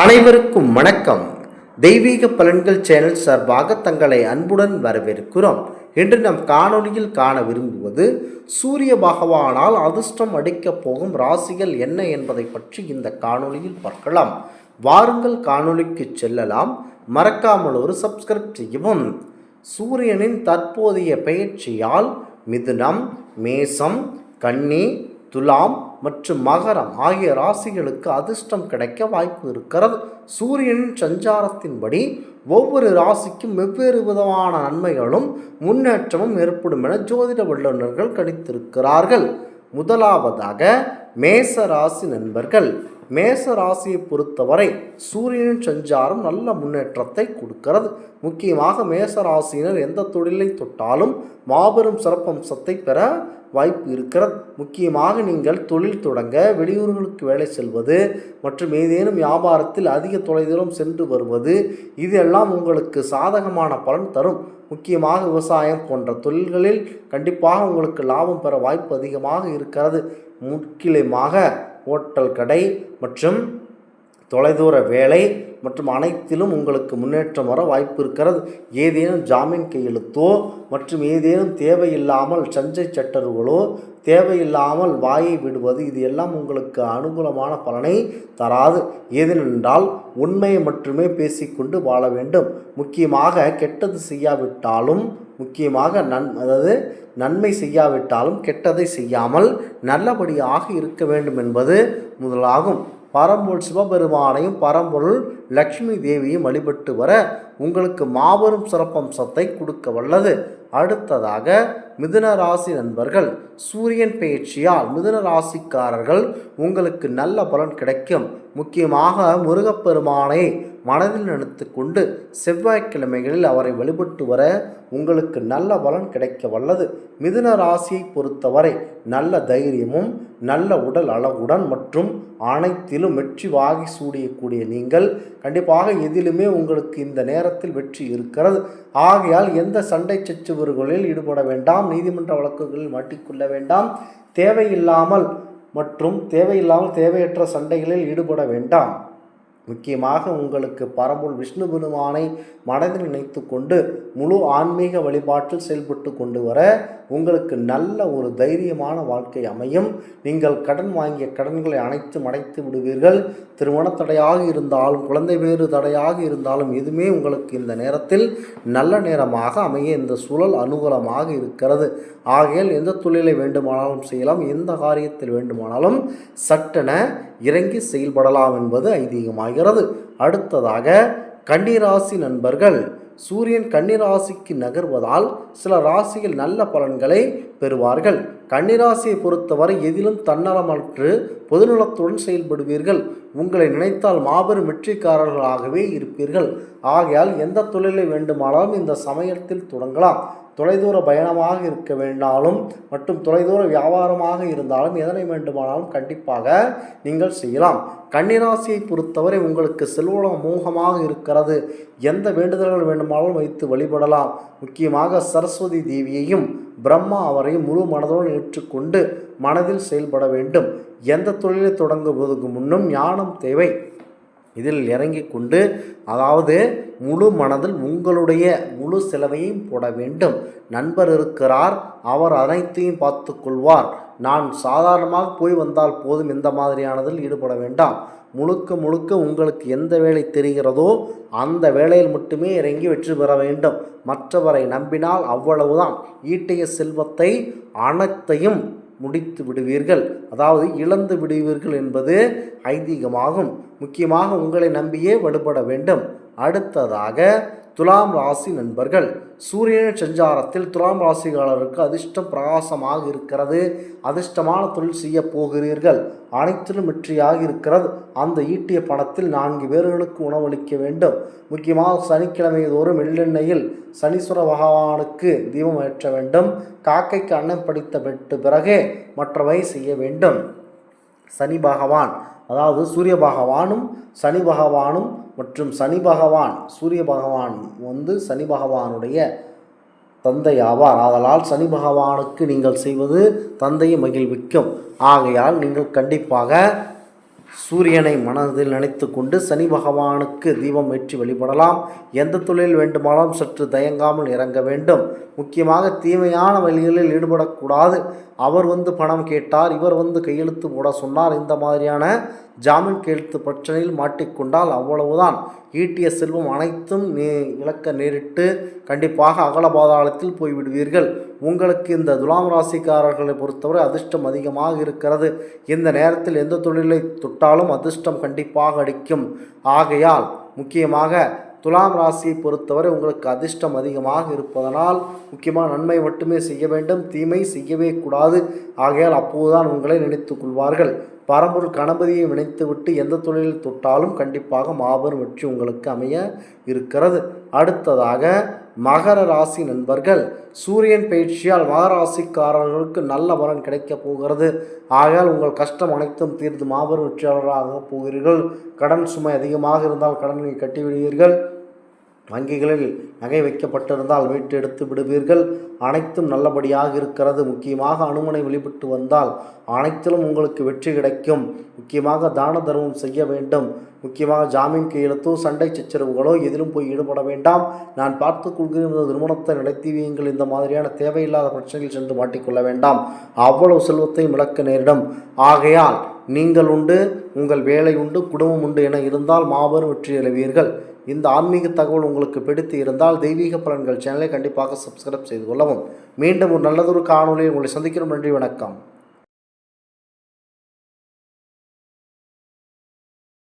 அனைவருக்கும் வணக்கம். தெய்வீக பலன்கள் சேனல் சார்பாக தங்களை அன்புடன் வரவேற்கிறோம். இன்று நம் காணொலியில் காண விரும்புவது சூரிய பகவானால் அதிர்ஷ்டம் அடிக்கப் போகும் ராசிகள் என்ன என்பதை பற்றி இந்த காணொலியில் பார்க்கலாம். வாருங்கள் காணொலிக்கு செல்லலாம். மறக்காமல் ஒரு சப்ஸ்கிரைப் செய்யவும். சூரியனின் தற்போதைய பெயர்ச்சியால் மிதுனம் மேசம் கன்னி துலாம் மற்றும் மகரம் ஆகிய ராசிகளுக்கு அதிர்ஷ்டம் கிடைக்க வாய்ப்பு இருக்கிறது. சூரியனின் சஞ்சாரத்தின்படி ஒவ்வொரு ராசிக்கும் வெவ்வேறு விதமான நன்மைகளும் முன்னேற்றமும் ஏற்படும் என ஜோதிட வல்லுநர்கள் கணித்திருக்கிறார்கள். முதலாவதாக மேச ராசி நண்பர்கள். மேச ராசியை பொறுத்தவரை சூரியனின் சஞ்சாரம் நல்ல முன்னேற்றத்தை கொடுக்கிறது. முக்கியமாக மேச ராசியினர் எந்த தொழிலை தொட்டாலும் மாபெரும் சிறப்பம்சத்தை பெற வாய்ப்பு இருக்கிறது. முக்கியமாக நீங்கள் தொழில் தொடங்க வெளியூர்களுக்கு வேலை செல்வது மற்றும் ஏதேனும் வியாபாரத்தில் அதிக தொலைதூரம் சென்று வருவது இதெல்லாம் உங்களுக்கு சாதகமான பலன் தரும். முக்கியமாக விவசாயம் போன்ற தொழில்களில் கண்டிப்பாக உங்களுக்கு லாபம் பெற வாய்ப்பு அதிகமாக இருக்கிறது. முக்கியமாக ஹோட்டல் கடை மற்றும் தொலைதூர வேலை மற்றும் அனைத்திலும் உங்களுக்கு முன்னேற்றம் வர வாய்ப்பு இருக்கிறது. ஏதேனும் ஜாமீன் கையெழுத்தோ மற்றும் ஏதேனும் தேவையில்லாமல் சஞ்சை சட்டர்களோ தேவையில்லாமல் வாயை விடுவது இது எல்லாம் உங்களுக்கு அனுகூலமான பலனை தராது. ஏதென்றால் உண்மையை மட்டுமே பேசிக்கொண்டு வாழ வேண்டும். முக்கியமாக கெட்டது செய்யாவிட்டாலும் முக்கியமாக நன் அதாவது நன்மை செய்யாவிட்டாலும் கெட்டதை செய்யாமல் நல்லபடியாக இருக்க வேண்டும் என்பது முதலாகும். பரம்பொருள் சிவபெருமானையும் பரம்பொருள் லக்ஷ்மி தேவியும் வழிபட்டு வர உங்களுக்கு மாபெரும் சிறப்பம்சத்தை கொடுக்க வல்லது. அடுத்ததாக மிதுன ராசி நண்பர்கள் சூரியன் பயிற்சியால் மிதுன ராசிக்காரர்கள் உங்களுக்கு நல்ல பலன் கிடைக்கும். முக்கியமாக முருகப்பெருமானை மனதில் நினைத்து கொண்டு செவ்வாய்க்கிழமைகளில் அவரை வழிபட்டு வர உங்களுக்கு நல்ல பலன் கிடைக்க வல்லது மிதுன ராசியை பொறுத்தவரை நல்ல தைரியமும் நல்ல உடல் அழகுடன் மற்றும் அனைத்திலும் வெற்றி வாகி சூடியக்கூடிய நீங்கள் கண்டிப்பாக எதிலுமே உங்களுக்கு இந்த நேரத்தில் வெற்றி இருக்கிறது. ஆகையால் எந்த சண்டை சச்சுவர்களில் ஈடுபட வேண்டாம் நீதிமன்ற வழக்குகளில் மாட்டிக்கொள்ள வேண்டாம் தேவையில்லாமல் மற்றும் தேவையில்லாமல் தேவையற்ற சண்டைகளில் ஈடுபட வேண்டாம். முக்கியமாக உங்களுக்கு பரம்பொருள் விஷ்ணு பெருமானை மனதில் நினைத்து கொண்டு முழு ஆன்மீக வழிபாட்டில் செயல்பட்டு கொண்டு வர உங்களுக்கு நல்ல ஒரு தைரியமான வாழ்க்கை அமையும். நீங்கள் கடன் வாங்கிய கடன்களை அனைத்தும் அடைத்து விடுவீர்கள். திருமண தடையாக இருந்தாலும் குழந்தை வேறு தடையாக இருந்தாலும் எதுவுமே உங்களுக்கு இந்த நேரத்தில் நல்ல நேரமாக அமைய இந்த சூழல் அனுகூலமாக இருக்கிறது. ஆகையால் எந்த தொழிலை வேண்டுமானாலும் செய்யலாம் எந்த காரியத்தில் வேண்டுமானாலும் சட்டென இறங்கி செயல்படலாம் என்பது ஐதீகமாகிறது. அடுத்ததாக கன்னிராசி நண்பர்கள். சூரியன் கன்னிராசிக்கு நகர்வதால் சில ராசிகள் நல்ல பலன்களை பெறுவார்கள். கன்னிராசியை பொறுத்தவரை எதிலும் தன்னலமற்று பொதுநலத்துடன் செயல்படுவீர்கள். உங்களை நினைத்தால் மாபெரும் வெற்றிக்காரர்களாகவே இருப்பீர்கள். ஆகையால் எந்த தொழிலை வேண்டுமானாலும் இந்த சமயத்தில் தொடங்கலாம். தொலைதூர பயணமாக இருக்க வேண்டாலும் மற்றும் தொலைதூர வியாபாரமாக இருந்தாலும் எதனை வேண்டுமானாலும் கண்டிப்பாக நீங்கள் செய்யலாம். கன்னிராசியை பொறுத்தவரை உங்களுக்கு செல்வம் மோகமாக இருக்கிறது. எந்த வேண்டுதல்கள் வேண்டுமானாலும் வைத்து வழிபடலாம். முக்கியமாக சரஸ்வதி தேவியையும் பிரம்மா அவரையும் முழு மனதோடு ஏற்றுக்கொண்டு மனதில் செயல்பட வேண்டும். எந்த தொழிலை தொடங்குவதற்கு முன்னும் ஞானம் தேவை. இதில் இறங்கி கொண்டு அதாவது முழு மனதில் உங்களுடைய முழு செலவையும் போட வேண்டும். நண்பர் இருக்கிறார் அவர் அனைத்தையும் பார்த்து கொள்வார். நான் சாதாரணமாக போய் வந்தால் போதும் இந்த மாதிரியானதில் ஈடுபட வேண்டாம். முழுக்க முழுக்க உங்களுக்கு எந்த வேலை தெரிகிறதோ அந்த வேலையில் மட்டுமே இறங்கி வெற்றி பெற வேண்டும். மற்றவரை நம்பினால் அவ்வளவுதான். ஈட்டிய செல்வத்தை அனைத்தையும் முடித்து விடுவீர்கள். அதாவது இழந்து விடுவீர்கள் என்பது ஐதீகமாகும். முக்கியமாக உங்களை நம்பியே வலுப்பட வேண்டும். அடுத்ததாக துலாம் ராசி நண்பர்கள் சூரியன் சஞ்சாரத்தில் துலாம் ராசிகாரருக்கு அதிர்ஷ்டம் பிரகாசமாக இருக்கிறது. அதிர்ஷ்டமான தொழில் செய்ய போகிறீர்கள். அனைத்திலும் வெற்றியாக இருக்கிறது. அந்த ஈட்டிய பணத்தில் நான்கு பேர்களுக்கு உணவளிக்க வேண்டும். முக்கியமாக சனிக்கிழமை தோறும் எள்ளெண்ணெயில் சனீஸ்வர பகவானுக்கு தீபம் ஏற்ற வேண்டும். காக்கைக்கு அன்னம் படித்த பெற்று பிறகே மற்றவை செய்ய வேண்டும். சனி பகவான் அதாவது சூரிய பகவானும் சனி பகவானும் மற்றும் சனி பகவான் சூரிய பகவான் வந்து சனி பகவானுடைய தந்தை ஆவார் ஆதலால் சனி பகவானுக்கு நீங்கள் செய்வது தந்தையை மகிழ்விக்கும். ஆகையால் நீங்கள் கண்டிப்பாக சூரியனை மனதில் நினைத்து கொண்டு சனி பகவானுக்கு தீபம் ஏற்றி வழிபடலாம். எந்த தொழில் வேண்டுமானாலும் சற்று தயங்காமல் இறங்க வேண்டும். முக்கியமாக தீமையான வழிகளில் ஈடுபடக்கூடாது. அவர் வந்து பணம் கேட்டார் இவர் வந்து கையெழுத்து போட சொன்னார். இந்த மாதிரியான ஜாமீன் கையெழுத்து பிரச்சனையில் மாட்டிக்கொண்டால் அவ்வளவுதான். ஈட்டிய செல்வம் அனைத்தும் நே இழக்க நேரிட்டு கண்டிப்பாக அகல பாதாளத்தில் போய்விடுவீர்கள். உங்களுக்கு இந்த துலாம் ராசிக்காரர்களை பொறுத்தவரை அதிர்ஷ்டம் அதிகமாக இருக்கிறது. இந்த நேரத்தில் எந்த தொழிலை தொட்டாலும் அதிர்ஷ்டம் கண்டிப்பாக அடிக்கும். ஆகையால் முக்கியமாக துலாம் ராசியை பொறுத்தவரை உங்களுக்கு அதிர்ஷ்டம் அதிகமாக இருப்பதனால் முக்கியமாக நன்மை மட்டுமே செய்ய வேண்டும் தீமை செய்யவே கூடாது. ஆகையால் அப்போதுதான் உங்களை நினைத்து கொள்வார்கள். பரம்பொருள் கணபதியை நினைத்துவிட்டு எந்த தொழிலில் தொட்டாலும் கண்டிப்பாக மாபெரும் வெற்றி உங்களுக்கு அமைய இருக்கிறது. அடுத்ததாக மகர ராசி நண்பர்கள் சூரியன் பயிற்சியால் மகராசிக்காரர்களுக்கு நல்ல பலன் கிடைக்கப் போகிறது. ஆகையால் உங்கள் கஷ்டம் அனைத்தும் தீர்ந்து மாபெரும் வெற்றியாளராக போகிறீர்கள். கடன் சுமை அதிகமாக இருந்தால் கடனை கட்டிவிடுவீர்கள். வங்கிகளில் நகை வைக்கப்பட்டிருந்தால் மீட்டு எடுத்து விடுவீர்கள். அனைத்தும் நல்லபடியாக இருக்கிறது. முக்கியமாக அனுமனை வெளிப்பட்டு வந்தால் அனைத்திலும் உங்களுக்கு வெற்றி கிடைக்கும். முக்கியமாக தான தர்மம் செய்ய வேண்டும். முக்கியமாக ஜாமீன் கையெழுத்தோ சண்டை சச்சரவுகளோ எதிலும் போய் ஈடுபட வேண்டாம். நான் பார்த்து கொள்கிறேன். திருமணத்தை நடத்தி வையுங்கள் இந்த மாதிரியான தேவையில்லாத பிரச்சனைகள் சென்று மாட்டிக்கொள்ள வேண்டாம். அவ்வளவு செல்வத்தையும் இழக்க நேரிடும். ஆகையால் நீங்கள் உண்டு உங்கள் வேலை உண்டு குடும்பம் உண்டு என இருந்தால் மாபெரும் வெற்றி அடைவீர்கள். இந்த ஆன்மீக தகவல் உங்களுக்கு பிடித்து இருந்தால் தெய்வீக பலன்கள் சேனலை கண்டிப்பாக சப்ஸ்கிரைப் செய்து கொள்ளவும். மீண்டும் ஒரு நல்லதொரு காணொலியை உங்களை சந்திக்கிறோம். நன்றி வணக்கம்.